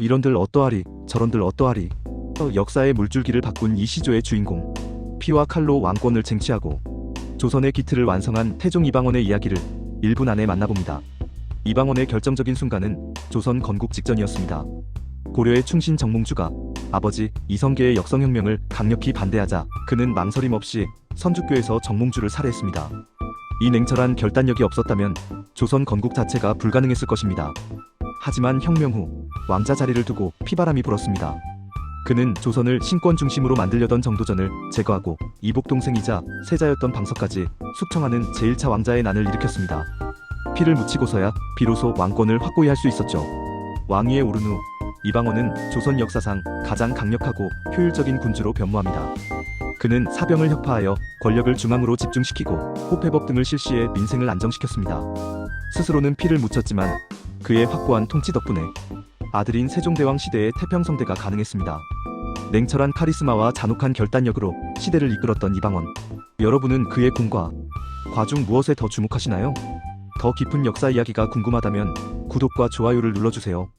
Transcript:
이런들 어떠하리 저런들 어떠하리 어, 역사의 물줄기를 바꾼 이 시조의 주인공 피와 칼로 왕권을 쟁취하고 조선의 기틀을 완성한 태종 이방원의 이야기를 1분 안에 만나봅니다. 이방원의 결정적인 순간은 조선 건국 직전이었습니다. 고려의 충신 정몽주가 아버지 이성계의 역성혁명을 강력히 반대하자 그는 망설임 없이 선주교에서 정몽주를 살해했습니다. 이 냉철한 결단력이 없었다면 조선 건국 자체가 불가능했을 것입니다. 하지만 혁명 후 왕자 자리를 두고 피바람이 불었습니다. 그는 조선을 신권 중심으로 만들려던 정도전을 제거하고 이복 동생이자 세자였던 방석까지 숙청하는 제1차 왕자의 난을 일으켰습니다. 피를 묻히고서야 비로소 왕권을 확고히 할 수 있었죠. 왕위에 오른 후 이방원은 조선 역사상 가장 강력하고 효율적인 군주로 변모합니다. 그는 사병을 혁파하여 권력을 중앙으로 집중시키고 호패법 등을 실시해 민생을 안정시켰습니다. 스스로는 피를 묻혔지만 그의 확고한 통치 덕분에 아들인 세종대왕 시대의 태평성대가 가능했습니다. 냉철한 카리스마와 잔혹한 결단력으로 시대를 이끌었던 이방원. 여러분은 그의 공과 과중 무엇에 더 주목하시나요? 더 깊은 역사 이야기가 궁금하다면 구독과 좋아요를 눌러주세요.